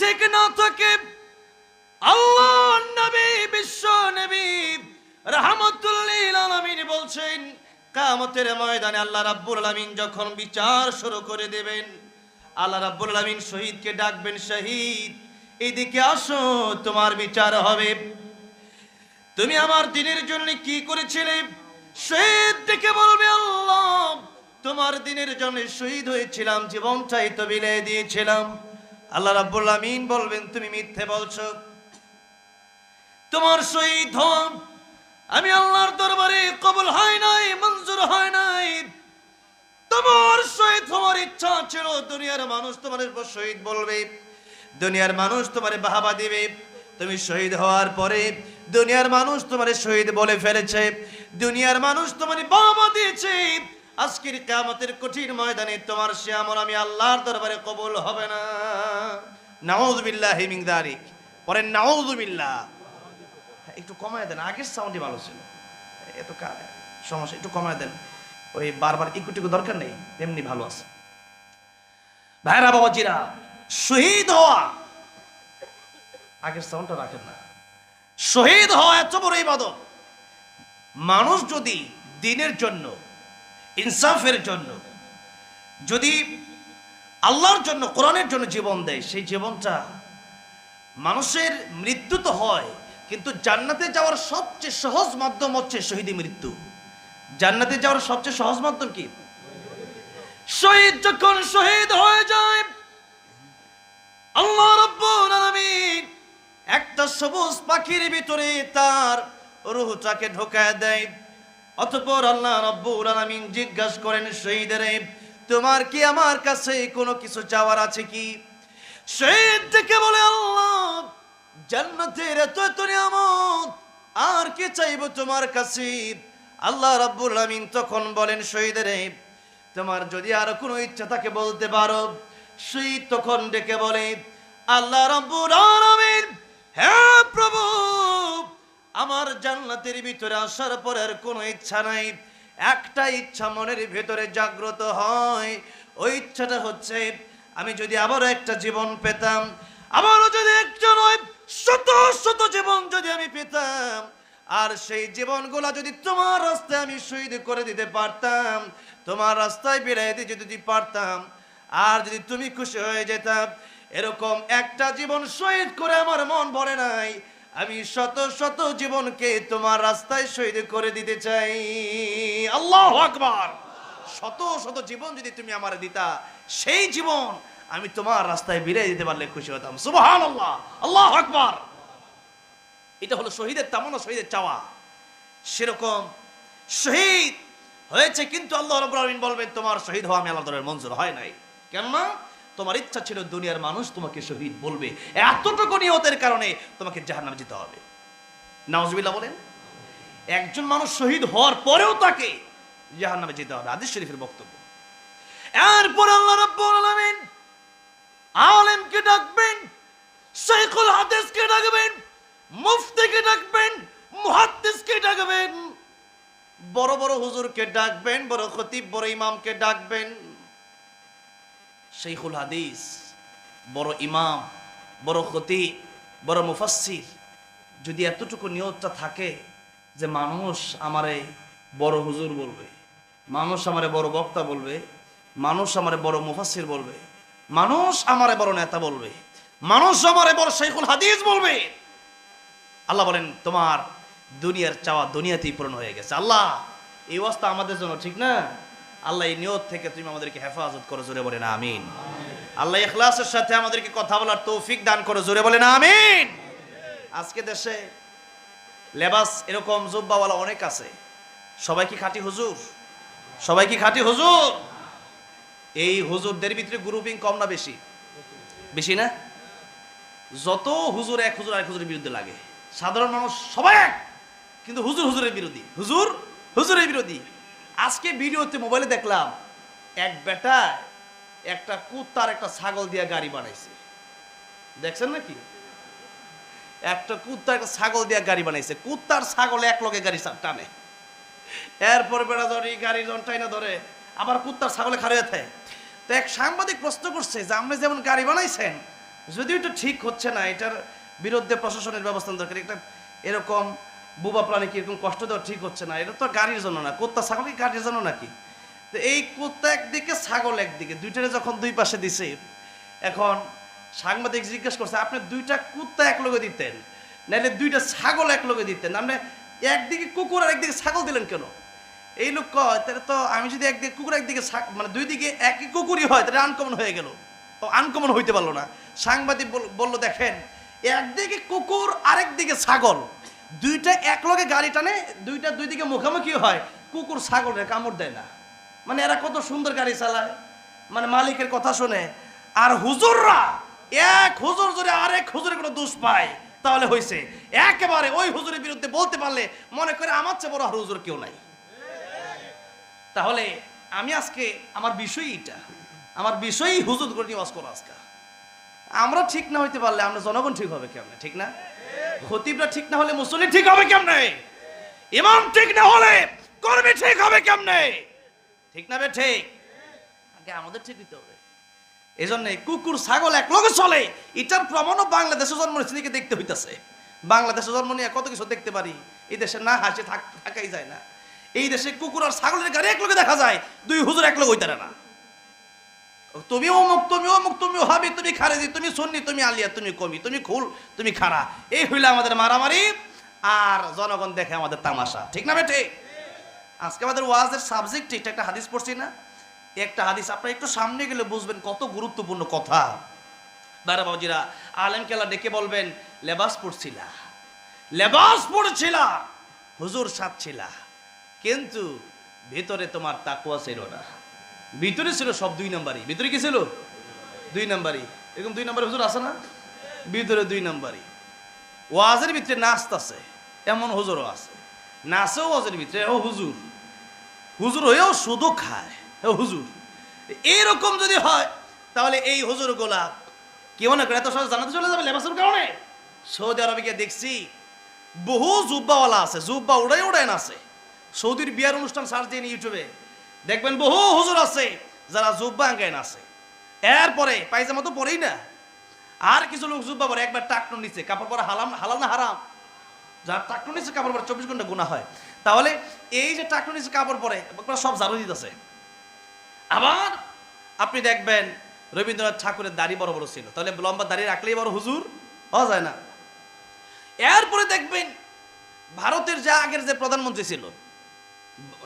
ঠিক না থাকে। আল্লাহ নবী, বিশ্ব নবী রহমতুল্লিল আলমিন বলছেন কামতের ময়দানে আল্লাহ রাব্বুল আলামিন যখন বিচার শুরু করে দেবেন, আল্লাহ রাব্বুল আলামিন শহীদকে ডাকবেন, শহীদ, এদিকে আসো, তোমার বিচার হবে। তুমি আমার দিনের জন্য কি করেছিলে? শহীদ ডেকে বলবে, আল্লাহ, তোমার দিনের জন্য শহীদ হয়েছিলাম, জীবনটাই তো বিলিয়ে দিয়েছিলাম। আল্লাহ রাব্বুল আমিন বলবেন, তুমি মিথ্যে বলছো। তোমার শহীদ হওয়া, আমি আল্লাহর দরবারে কবুল হয় নাই, মঞ্জুর হয় নাই। তোমার শহীদ হওয়ার ইচ্ছা ছিল, দুনিয়ার মানুষ তোমার শহীদ বলবে, দুনিয়ার মানুষ তোমার বাহাবা দিবে। তুমি শহীদ হওয়ার পরে দুনিয়ার মানুষ তোমার শহীদ বলে ফেলেছে, দুনিয়ার মানুষ তোমার বাবা দিয়েছে। আজকের কিয়ামতের কঠিন ময়দানে তোমার সে আমল আমি আল্লাহর দরবারে কবুল হবে না। নাউযুবিল্লাহি মিন যালিক। পরে নাউযুবিল্লাহ হ্যাঁ, একটু কমায় দেন আগের সাউন্ডই ভালো ছিল। এত সমস্যা একটু কমায় দেন। ওই বারবার ইকুটিকু দরকার নেই এমনি ভালো আছে। ভাইরা বাবাজিরা শহীদ হওয়া। আগের সাউন্ডটা রাখেন না। শহীদ হওয়া এত বড় ইবাদত। মানুষ যদি দিনের জন্য ইনসাফের জন্য। যদি আল্লাহর জন্য, কোরআনের জন্য জীবন দেয়, সেই জীবনটা মানুষের মৃত্যু তো হয়, কিন্তু জান্নাতে যাওয়ার সবচেয়ে সহজ মাধ্যম হচ্ছে শহীদ মৃত্যু। জান্নাতে যাওয়ার সবচেয়ে সহজ মাধ্যম কি? শহীদ যখন শহীদ হয়ে যায়, আল্লাহ একটা সবুজ পাখির ভিতরে তার রুহটাকে ঢোকায় দেয়। অতঃপর আল্লাহ রাব্বুল আলামিন জিজ্ঞাসা করেন, শহীদের তোমার কি আমার কাছে কোনো কিছু চাওয়ার আছে কি? শহীদ থেকে বলে, আল্লাহ, জান্নাতের এত এত নিয়ামত, আর কি চাইব তোমার কাছে? আল্লাহ রাব্বুল আলামিন তখন বলেন, শহীদের তোমার যদি আর কোনো ইচ্ছা থাকে বলতে পারো। শহীদ তখন ডেকে বলে, আল্লাহ রাব্বুল আলামিন জান্নাতের ভিতরে আসার পর আর কোনো ইচ্ছা নাই। একটা ইচ্ছা মনের ভেতরে জাগ্রত হয়। ওই ইচ্ছাটা হচ্ছে, আমি যদি আবারও একটা জীবন পেতাম, আবারও যদি একটা নয় শত শত জীবন যদি আমি পেতাম, আর সেই জীবনগুলা যদি তোমার রাস্তায় আমি শহীদ করে দিতে পারতাম, তোমার রাস্তায় বেড়াই দিতে যদি পারতাম, আর যদি তুমি খুশি হয়ে যেতাম, এরকম একটা জীবন শহীদ করে আমার মন ভরে নাই আমি শত শত জীবনকে তোমার রাস্তায় শহীদ করে দিতে চাই। আল্লাহ আকবার! শত শত জীবন যদি তুমি আমার দিতা, সেই জীবন আমি তোমার রাস্তায় বিরাই দিতে পারলে খুশি হতাম। সুবহান আল্লাহ আল্লাহ আকবার! এটা হলো শহীদের তামনা শহীদের চাওয়া। সেরকম শহীদ হয়েছে কিন্তু আল্লাহ রাব্বুল আলামিন বলবেন, তোমার শহীদ হওয়া আমি আল্লাহ মঞ্জুর হয় নাই। কেননা তোমার ইচ্ছা ছিল দুনিয়ার মানুষ তোমাকে শহীদ বলবে। এতটুকু নিয়তের কারণে তোমাকে জাহান্নামে যেতে হবে। নাউজুবিল্লাহ বলেন, একজন মানুষ শহীদ হওয়ার পরেও তাকে জাহান্নামে যেতে হবে। আদিস শরীফের বক্তব্য। এরপর আল্লাহ রাব্বুল আলামিন আলেমকে ডাকবেন শেখুল হাদিসকে ডাকবেন, মুফতিকে ডাকবেন, মুহাদ্দিসকে ডাকবেন। বড় বড় হুজুরকে ডাকবেন, বড় খতিব, বড় ইমামকে ডাকবেন। শেখুল হাদিস বড় ইমাম, বড় খতিব বড় মুফাসসির। যদি এতটুকু নিয়তটা থাকে যে মানুষ আমারে বড় হুজুর বলবে, মানুষ আমারে বড় বক্তা বলবে, মানুষ আমারে বড় মুফাসসির বলবে, মানুষ আমারে বড় নেতা বলবে, মানুষ আমারে বড় শেখুল হাদিস বলবে, আল্লাহ বলেন, তোমার দুনিয়ার চাওয়া দুনিয়াতেই পূরণ হয়ে গেছে। আল্লাহ, এই অবস্থা আমাদের জন্য ঠিক না? আল্লাহ এই নিয়ত থেকে তুমি আমাদেরকে হেফাজত করো, জোরে বলে না আমিন। আল্লাহ ইখলাসের সাথে আমাদেরকে কথা বলার তৌফিক দান করো, জোরে বলে না আমিন। আজকে দেশে লেবাস এরকম জুব্বাওয়ালা অনেক আছে। সবাই কি খাঁটি হুজুর? সবাই কি খাঁটি হুজুর? এই হুজুরদের ভিতরে গ্রুপিং কম না বেশি? বেশি না? যত হুজুর এক হুজুর এক হুজুরের বিরুদ্ধে লাগে। সাধারণ মানুষ সবাই এক, কিন্তু হুজুর হুজুরের বিরোধী। হুজুর হুজুরের বিরোধী। আজকে ভিডিওতে মোবাইলে দেখলাম, এক বেটা একটা কুত্তার একটা ছাগল দিয়ে গাড়ি বানাইছে। দেখছেন নাকি? একটা কুত্তা একটা ছাগল দিয়ে গাড়ি বানাইছে। কুত্তার ছাগল এক লগে গাড়ি টানে। এরপর বেড়া ধরে গাড়ি যখন টাইনা ধরে, আবার কুত্তার ছাগলে খারে থাকে তো এক সাংবাদিক প্রশ্ন করছে যে, আপনি যেমন গাড়ি বানাইছেন, যদিও এটা ঠিক হচ্ছে না, এটার বিরুদ্ধে প্রশাসনের ব্যবস্থা দরকার। এটা এরকম বুবা প্রাণীকে এরকম কষ্ট দেওয়া ঠিক হচ্ছে না? এটা তো গাড়ির জন্য না। কুত্তা, ছাগল কি গাড়ির জন্য নাকি? তো এই কুত্তা একদিকে, ছাগল একদিকে। দুইটারে যখন দুই পাশে দিছে, এখন সাংবাদিক জিজ্ঞেস করছে, আপনি দুইটা কুত্তা এক লগে দিতেন? নাহলে দুইটা ছাগল এক লগে দিতেন? আপনি একদিকে কুকুর আর একদিকে ছাগল দিলেন কেন? এই লোক কয়, তাহলে তো আমি যদি একদিকে কুকুর, একদিকে মানে দুই দিকে একই কুকুরই হয়, তাহলে আনকমন হয়ে গেল। তো আনকমন হইতে পারল না। সাংবাদিক বল- বলল, দেখেন, একদিকে কুকুর, আরেকদিকে ছাগল। দুইটা একলগে গাড়ি টানে, দুইটা দুই দিকে মুখোমুখি হয়। কুকুর, ছাগলের কামড় দেয় না। মানে এরা কত সুন্দর গাড়ি চালায়। মানে মালিকের কথা শুনে। আর হুজুররা, এক হুজুর যদি আরেক হুজুরের কোনো দোষ পায়, তাহলে হয়েছে একেবারে ওই হুজুরের বিরুদ্ধে বলতে পারলে মনে করে আমার চেয়ে বড় আর হুজুর কেউ নাই। তাহলে আমি আজকে, আমার বিষয় এটা আমার বিষয়ই হুজুর করে নিয়ে করো আজকে। আমরা ঠিক না হইতে পারলে, আমরা জনগণ ঠিক হবে কেমনে? ঠিক না? খতিবরা ঠিক না হলে মুসলিম ঠিক হবে কেমনে? ইমাম ঠিক না হলে কর্মী ঠিক হবে কেমনে? ঠিক না বে ঠিক? আগে আমাদের ঠিক হইতে হবে। এই জন্য কুকুর, ছাগল এক লগে চলে, এটার প্রমাণও বাংলাদেশে জন্ম নিয়ে দেখতে হইতাছে। বাংলাদেশে জন্ম নিয়ে কত কিছু দেখতে পারি, এই দেশে না হাসে থাক থাকাই যায় না। এই দেশে কুকুর আর ছাগলের গাড়ি এক লগে দেখা যায়, দুই হুজুর এক লগে হইতারে না। তুমি অমুক তুমি অমুক, তুমি হাবি, তুমি খারেজি, তুমি সন্নি, তুমি আলিয়া, তুমি কমি তুমি খুল, তুমি খারা। এই হইলে আমাদের মারামারি, আর জনগণ দেখে আমাদের তামাশা। ঠিক না বেটে আজকে আমাদের ওয়াজের সাবজেক্ট এটা, একটা হাদিস পড়ছি না? একটা হাদিস, আপনারা একটু সামনে গেলে বুঝবেন কত গুরুত্বপূর্ণ কথা। দারা বাবুজিরা, আলেম কেলা ডেকে বলবেন, লেবাস পড়ছিলা? লেবাস পড়ছিলা? হুজুর সাজছিলা কিন্তু ভিতরে তোমার তাকুয়া ছিল না। ভিতরে ছিল সব দুই নাম্বারই। ভিতরে কি ছিল? দুই নাম্বারই। এরকম দুই নাম্বার হুজুর আছে না? ভিতরে দুই নাম্বারই। ওয়াজের ভিতরে নাচত আছে, এমন হুজুরও আছে। নাচেও ওয়াজের ভিতরে ও হুজুর। হুজুর হয়েও শুধু খায় ও হুজুর। এইরকম যদি হয়, তাহলে এই হুজুর গোলা কি মনে করে? এত সহজ জানাতে চলে যাবে লেবাসের কারণে? সৌদি আরবে গিয়ে দেখছি, বহু জুব্বাওয়ালা আছে, জুব্বা উড়াই উড়াই নাচে। সৌদির বিয়ার অনুষ্ঠান সার্চ দিয়ে ইউটিউবে। দেখবেন বহু হুজুর আছে যারা জুব্বা আঙ্গায় নাচে এরপরে পায়জামা তো পরেই না। আর কিছু লোক জুব্বা পরে, একবার টাকনো নিচে কাপড় পরে হালাম হালাল না হারাম? যার টাকনো নিচে কাপড় পরে চব্বিশ ঘণ্টা গুণা হয়। তাহলে এই যে টাকনো নিচে কাপড় পরে একবার সব জারু দিতেছে। আবার আপনি দেখবেন রবীন্দ্রনাথ ঠাকুরের দাড়ি বড় বড় ছিল। তাহলে লম্বা দাড়ি রাখলেই বড় হুজুর, হওয়া যায় না। এরপরে দেখবেন ভারতের যে আগের যে প্রধানমন্ত্রী ছিল,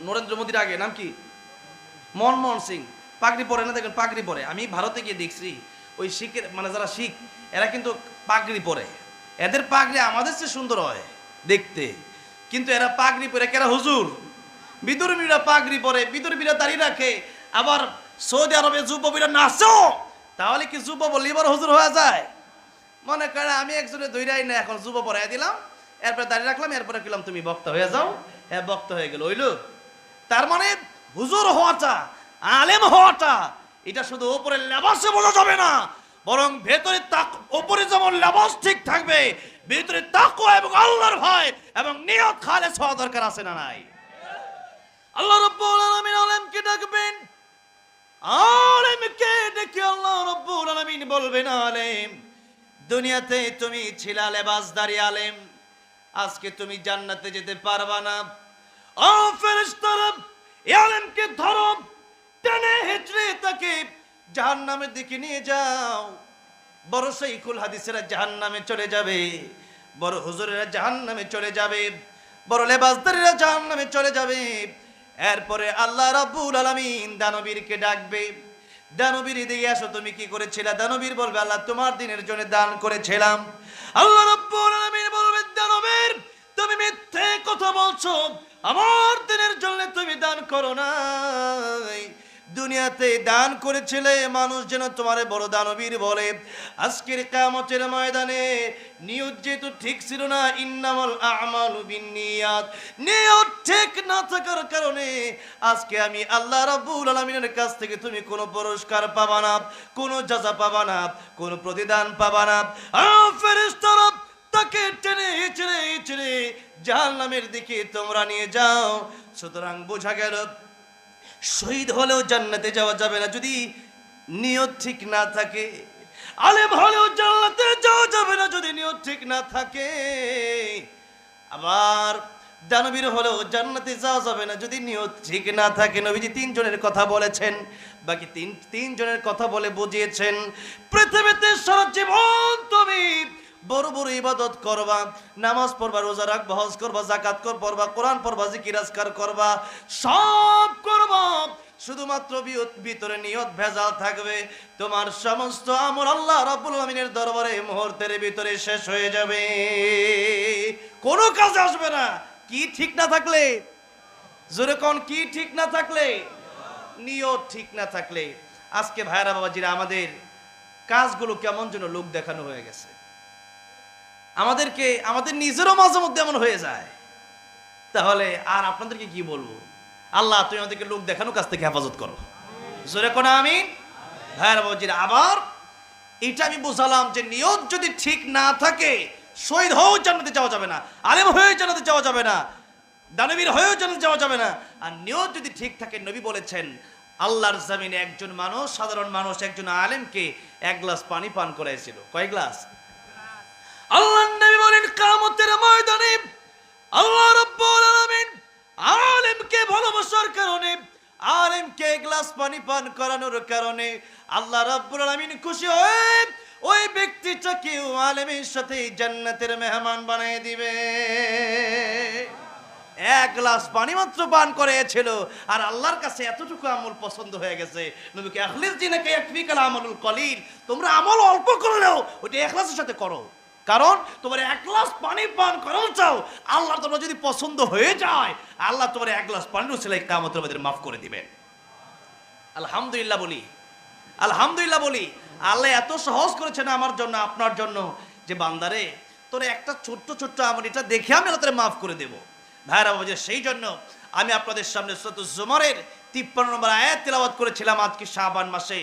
নরেন্দ্র মোদীর আগে, নাম কি? মনমোহন সিং, পাগড়ি পরে না দেখবেন পাগড়ি পরে। আমি ভারতে গিয়ে দেখছি, ওই শিখের মানে যারা শিখ, এরা কিন্তু পাগড়ি পরে। এদের পাগড়ি আমাদের চেয়ে সুন্দর হয় দেখতে। কিন্তু এরা পাগড়ি পরে কেরা হুজুর? বিদুর্মীরা পাগড়ি পরে বিদুর্মীরা দাঁড়িয়ে রাখে। আবার সৌদি আরবে যুববীরা নাচো, তাহলে কি যুব বললে এবার হুজুর হয়ে যায়? মনে করে আমি একজনে দৈরাই না, এখন যুব পড়াই দিলাম, এরপরে দাঁড়িয়ে রাখলাম, এরপরে গেলাম তুমি বক্তা হয়ে যাও। হ্যাঁ বক্তা হয়ে গেল, হইল। তার মানে হুজুর হওয়াটা, আলেম হওয়াটা, এটা শুধু ওপরে লেবাসে বোঝা যাবে না, বরং ভেতরে তাক, ওপরে যেমন লেবাস ঠিক থাকবে, ভেতরে তাকওয়া এবং আল্লাহর ভয় এবং নিয়ত খালেস হওয়া দরকার আছে না নাই? আল্লাহ রাব্বুল আলামিন আলেমকে ডাকবেন। আলেমকে ডেকে আল্লাহ রাব্বুল আলামিন বলবেন, আলেম, দুনিয়াতে তুমি ছিলা লেবাসদারি আলেম, আজকে তুমি জান্নাতে যেতে পারবা না। ও ফেরেশতারা আলেমকে ধরো, টেনে হেঁচড়ে তাকে জাহান্নামের দিকে নিয়ে যাও। বড় শৈখুল হাদিসেরা জাহান্নামে চলে যাবে, বড় হুজুরেরা জাহান্নামে চলে যাবে, বড় লেবাসদারিরা জাহান্নামে চলে যাবে। এরপরে আল্লাহ রাব্বুল আলামিন দানবীরকে ডাকবে। দানবীর দিয়ে আসো, তুমি কি করেছিলে? দানবীর বলবে, আল্লাহ তোমার দিনের জন্য দান করেছিলাম। আল্লাহ রাব্বুল আলামিন বলবে, দানবীর, তুমি মিথ্যে কথা বলছো। আমার দিনের জন্য তুমি দান করো নাই। দুনিয়াতে দান করেছিলে মানুষ যেন তোমারে বড় দানবীর বলে। আজকের কামতের ময়দানে নিয়ত যেহেতু ঠিক ছিল না, ইন্নামল আমাল বিনিয়াত নিয়ত ঠিক না থাকার কারণে আজকে আমি আল্লাহ রাব্বুল আলামিনের কাছ থেকে তুমি কোনো পুরস্কার পাবা না, কোনো যাজা পাবা না, কোনো প্রতিদান পাবা না। ফেরেশতারা তাকে টেনে হিচড়ে হিচড়ে জাহান্নামের দিকে তোমরা নিয়ে যাও। সুতরাং বোঝা গেল, শহীদ হলেও জান্নাতে যাওয়া যাবে না। যদি নিয়ত ঠিক না থাকে, আলেম হলেও জান্নাতে যাওয়া যাবে না। যদি নিয়ত ঠিক না থাকে, আবার দানবীর হলেও জান্নাতে যাওয়া যাবে না। যদি নিয়ত ঠিক না থাকে, নবীজি তিনজনের কথা বলেছেন, বাকি তিন, তিনজনের কথা বলে বুঝিয়েছেন। পৃথিবীতে সারা জীবন তুমি বড় বড় ইবাদত করবা, নামাজ পড়বা, রোজা রাখবা, হজ করবা জাকাত পড়বা কোরআন পড়বা, জিকির, আজকার করবা, সব করবা। শুধুমাত্র ভিতরে নিয়ত ভেজাল থাকবে। তোমার সমস্ত আমল আল্লাহ রাব্বুল আমিনের দরবারে মুহূর্তের ভিতরে শেষ হয়ে যাবে। কোনো কাজ আসবে না। কি ঠিক না থাকলে? জোরে কোন কি ঠিক না থাকলে? নিয়ত ঠিক না থাকলে। আজকে ভাইরা বাবাজিরা, আমাদের কাজগুলো কেমন যেন লোক দেখানো হয়ে গেছে। আমাদেরকে, আমাদের নিজেরও মাঝে মধ্যে এমন হয়ে যায়। তাহলে আর আপনাদেরকে কি বলব? আল্লাহ, তুমি আমাদেরকে লোক দেখানো কাছ থেকে হেফাজত করো। জোরে কোনা আমি ভাইরা বাবাজিরা আবার। এটা আমি বোঝালাম যে নিয়ত যদি ঠিক না থাকে, শহীদ হয়েও জানাতে যাওয়া যাবে না, আলেম হয়েও জানাতে যাওয়া যাবে না, দানবীর হয়েও জানাতে যাওয়া যাবে না। আর নিয়ত যদি ঠিক থাকে, নবী বলেছেন, আল্লাহর জামিনে একজন মানুষ, সাধারণ মানুষ, একজন আলেমকে এক গ্লাস পানি পান করাইছিল। কয় গ্লাস? আল্লাহ নবী বলেন কামতের ময়দানে আল্লাহ রাব্বুল আলামিন আলেমকে ভালোবাসার কারণে, আলেমকে এক গ্লাস পানি পান করানোর কারণে আল্লাহ রাব্বুল আলামিন খুশি হয়ে ওই ব্যক্তিটাকে আলেমের সাথে জান্নাতের মেহমান বানিয়ে দিবে। এক গ্লাস পানি মাত্র পান করেছিল, আর আল্লাহর কাছে এতটুকু আমল পছন্দ হয়ে গেছে। নবীকে আখলিস জিনাকে একফিকাল আমলুল কলিল, তোমরা আমল অল্প করলেও ওটা এখলাসের সাথে করো। কারণ তোমার এক গ্লাস পানি পান করাও চাও, আল্লাহ তোমরা যদি পছন্দ হয়ে যায়, আল্লাহ তোমার এক গ্লাস পানিও সেলাই কামত মাফ করে দিবেন আলহামদুলিল্লাহ বলি আলহামদুলিল্লাহ বলি, আল্লাহ এত সহজ করেছেন আমার জন্য, আপনার জন্য, যে বান্দারে, তোর একটা ছোট্ট ছোট্ট আমল এটা দেখে আমি তোরে মাফ করে দেবো। ভাইরা বাবা সেই জন্য আমি আপনাদের সামনে সত জুমারের তিপ্পান্ন নম্বর আয়াত তেলাওয়াত করেছিলাম আজকে শাহবান মাসে।